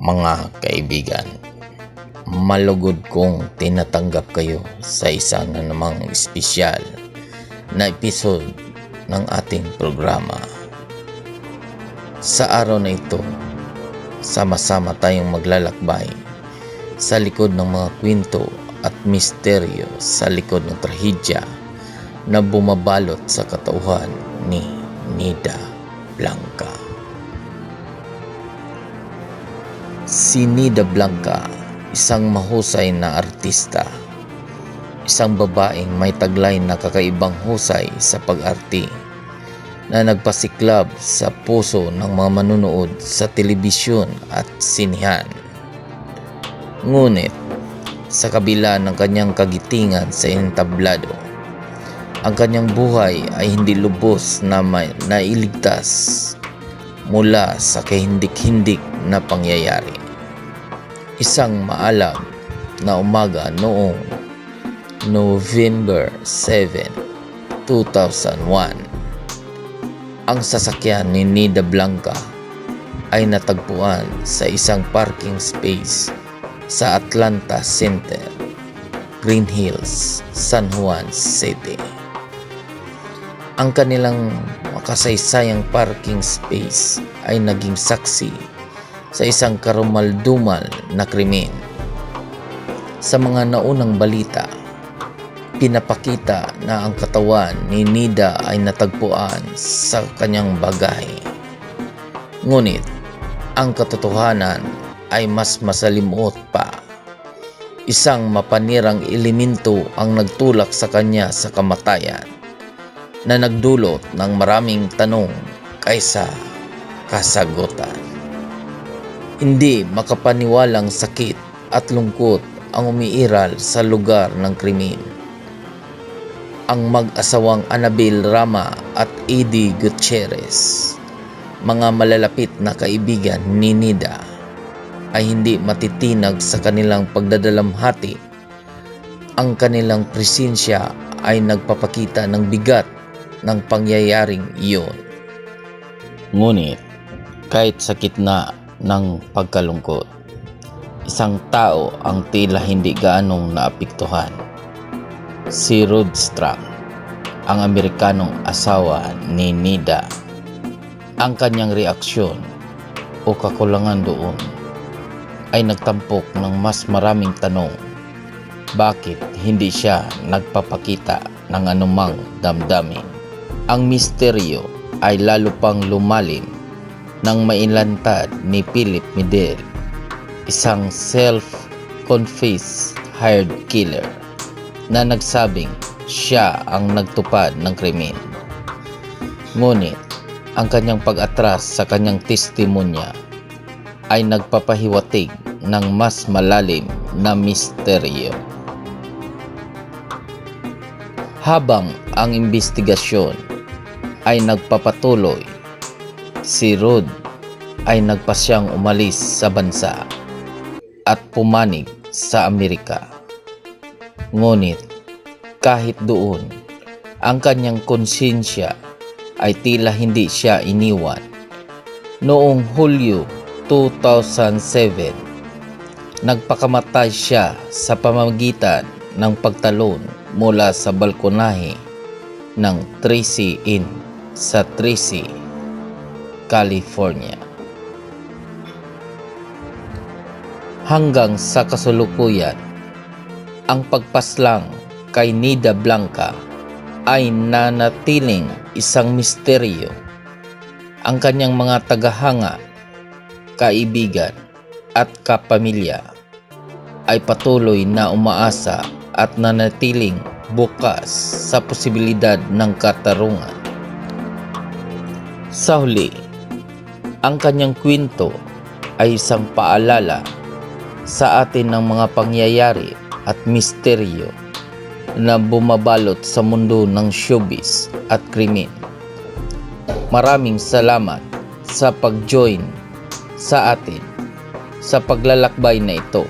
Mga kaibigan, malugod kong tinatanggap kayo sa isang na namang espesyal na episode ng ating programa. Sa araw na ito, sama-sama tayong maglalakbay sa likod ng mga kwento at misteryo sa likod ng trahedya na bumabalot sa katauhan ni Nida Blanca. Si Nida Blanca, isang mahusay na artista. Isang babaeng may taglay na kakaibang husay sa pag-arte na nagpasiklab sa puso ng mga manunood sa telebisyon at sinihan. Ngunit, sa kabila ng kanyang kagitingan sa entablado, ang kanyang buhay ay hindi lubos na may nailigtas mula sa kahindik-hindik na pangyayari. Isang maalam na umaga noong November 7, 2001, ang sasakyan ni Nida Blanca ay natagpuan sa isang parking space sa Atlanta Center, Green Hills, San Juan City. Ang kanilang makasaysayang parking space ay naging saksi sa isang karumaldumal na krimen. Sa mga naunang balita, pinapakita na ang katawan ni Nida ay natagpuan sa kanyang bagay. Ngunit, ang katotohanan ay mas masalimuot pa. Isang mapanirang elemento ang nagtulak sa kanya sa kamatayan na nagdulot ng maraming tanong kaysa kasagutan. Hindi makapaniwalang sakit at lungkot ang umiiral sa lugar ng krimen. Ang mag-asawang Annabel Rama at Eddie Gutierrez, mga malalapit na kaibigan ni Nida, ay hindi matitinag sa kanilang pagdadalamhati. Ang kanilang presensya ay nagpapakita ng bigat ng pangyayaring iyon. Ngunit, kahit sakit na ng pagkalungkot, isang tao ang tila hindi gaanong naapektuhan. Si Rod Strang, ang Amerikanong asawa ni Nida. Ang kanyang reaksyon o kakulangan doon ay nagtampok ng mas maraming tanong. Bakit hindi siya nagpapakita ng anumang damdamin? Ang misteryo ay lalo pang lumalim nang mailantad ni Philip Medel, isang self-confessed hired killer na nagsabing siya ang nagtupad ng krimen. Ngunit, ang kanyang pag-atras sa kanyang testimonya ay nagpapahiwatig ng mas malalim na misteryo. Habang ang investigasyon ay nagpapatuloy, si Rod ay nagpasyang umalis sa bansa at pumanig sa Amerika. Ngunit kahit doon, ang kanyang konsensya ay tila hindi siya iniwan. Noong Hulyo 2007, nagpakamatay siya sa pamamagitan ng pagtalon mula sa balkonahe ng Tracy Inn sa Tracy, California. Hanggang sa kasulukuyan, ang pagpaslang kay Nida Blanca ay nanatiling isang misteryo. Ang kanyang mga tagahanga, kaibigan at kapamilya ay patuloy na umaasa at nanatiling bukas sa posibilidad ng katarungan. Sa huli, ang kanyang kwento ay isang paalala sa atin ng mga pangyayari at misteryo na bumabalot sa mundo ng showbiz at krimen. Maraming salamat sa pag-join sa atin sa paglalakbay na ito.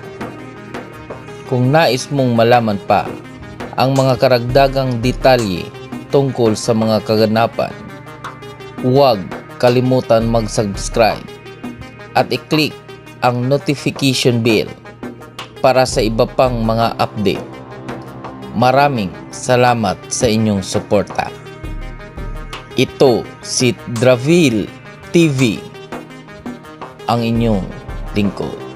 Kung nais mong malaman pa ang mga karagdagang detalye tungkol sa mga kaganapan, huwag kalimutan mag-subscribe at i-click ang notification bell para sa iba pang mga update. Maraming salamat sa inyong suporta. Ito si Dravil TV, ang inyong lingkod.